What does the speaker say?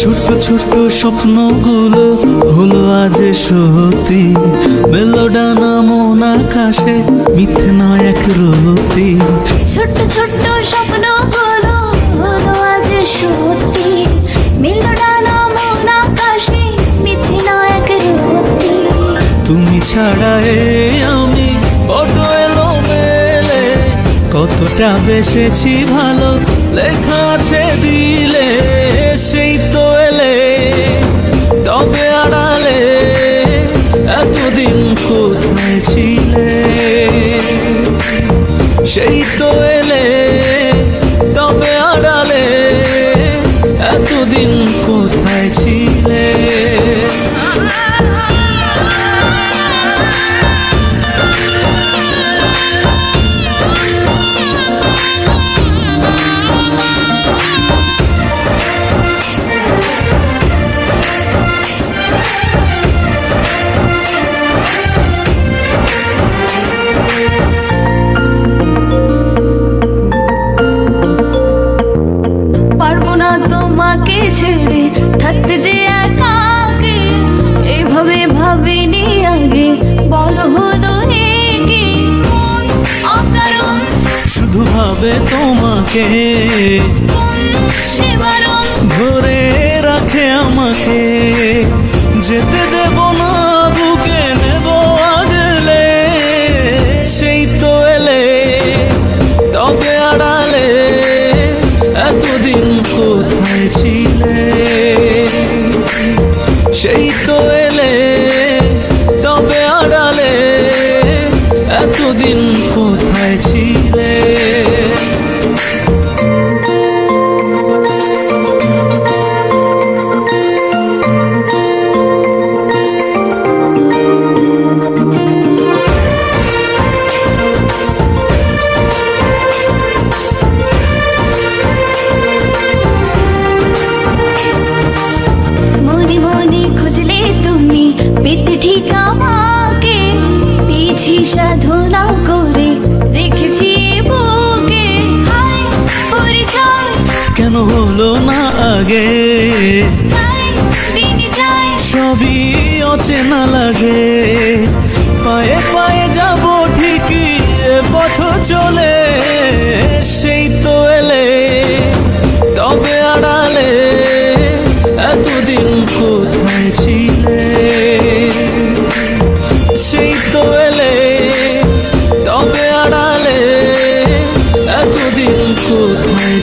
ছোট ছোট স্বপ্নগুলো হলো আজ সত্যি। মেলোডানা মন আকাশে মিথ্যে নয় এক রতি ছোট্ট ছোট্ট স্বপ্ন হলো হলো আজ সত্যি। মিলল ডানা মন আকাশে মিথ্যে নয় এক রতি তুমি ছাড়া আমি বড় কতটা বেসেছি ভালো লেখা আছে দিলে, সেই তো এলে তবে আড়ালে, এতদিন কোথায় ছিলে? সেই তো এলে তবে আড়ালে, এতদিন কোথায় ছিলে? ছেড়ে থাকতে যে একাকে এভাবে ভাবিনি আগে বল হলো কোন অকারণ? শুধু ভাবে তোমাকে। ধরে রাখে আমাকে। যেতে দেব এতদিন কোথায় ছিলে? সাধনা করে রেখেছি বুকে পরিচয়। কেন হলো না আগে? সবই অচেনা লাগে। এতদিন কোথায়